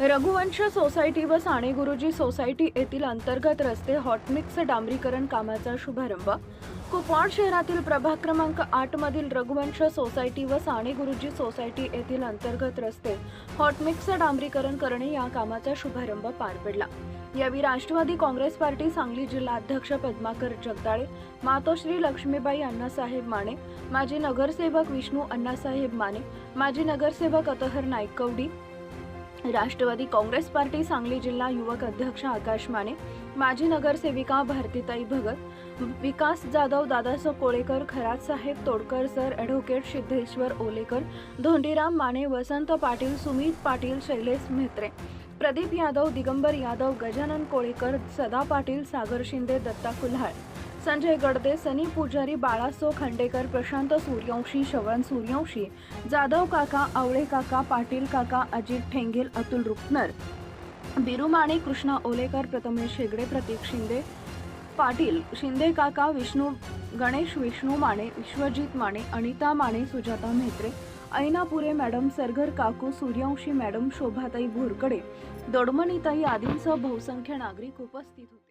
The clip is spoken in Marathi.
रघुवंश सोसायटी व साने गुरुजी सोसायटी येथील अंतर्गत रस्ते हॉटमिक्स डांबरीकरण कामाचा शुभारंभ. कुपवाड शहरातील प्रभाग क्रमांक आठ मधील रघुवंश सोसायटी व साने गुरुजी सोसायटी येथील अंतर्गत रस्ते हॉटमिक्स डांबरीकरण करणे या कामाचा शुभारंभ पार पडला. यावेळी राष्ट्रवादी काँग्रेस पार्टी सांगली जिल्हा अध्यक्ष पद्माकर जगदाळे मातोश्री लक्ष्मीबाई अण्णासाहेब माने माजी नगरसेवक विष्णू अण्णासाहेब माने माजी नगरसेवक अतहर नायकवडी राष्ट्रवादी काँग्रेस पार्टी सांगली जिल्हा युवक अध्यक्ष आकाश माने माजी नगरसेविका भारतीताई भगत विकास जाधव दादासो कोळेकर खरात साहेब तोडकर सर ॲडव्होकेट सिद्धेश्वर ओलेकर धोंडीराम माने वसंत पाटील सुमित पाटील शैलेश म्हेत्रे प्रदीप यादव दिगंबर यादव गजानन कोळेकर सदा पाटील सागर शिंदे दत्ता कुल्हाळ संजय गडदे सनी पुजारी बाळासो खंडेकर प्रशांत सूर्यवंशी श्रवण सूर्यवंशी जाधव काका आवळे काका पाटील काका अजित ठेंगेल अतुल रुपनर बिरू माने कृष्णा ओलेकर प्रथमेश शेगडे प्रतीक शिंदे पाटील शिंदे काका विष्णू गणेश विष्णू माने विश्वजित माने अनिता माने सुजाता म्हेत्रे ऐनापुरे मॅडम सरगर काकू सूर्यवंशी मॅडम शोभाताई भोरकडे दोडमणीताई आदींसह बहुसंख्य नागरिक उपस्थित होते.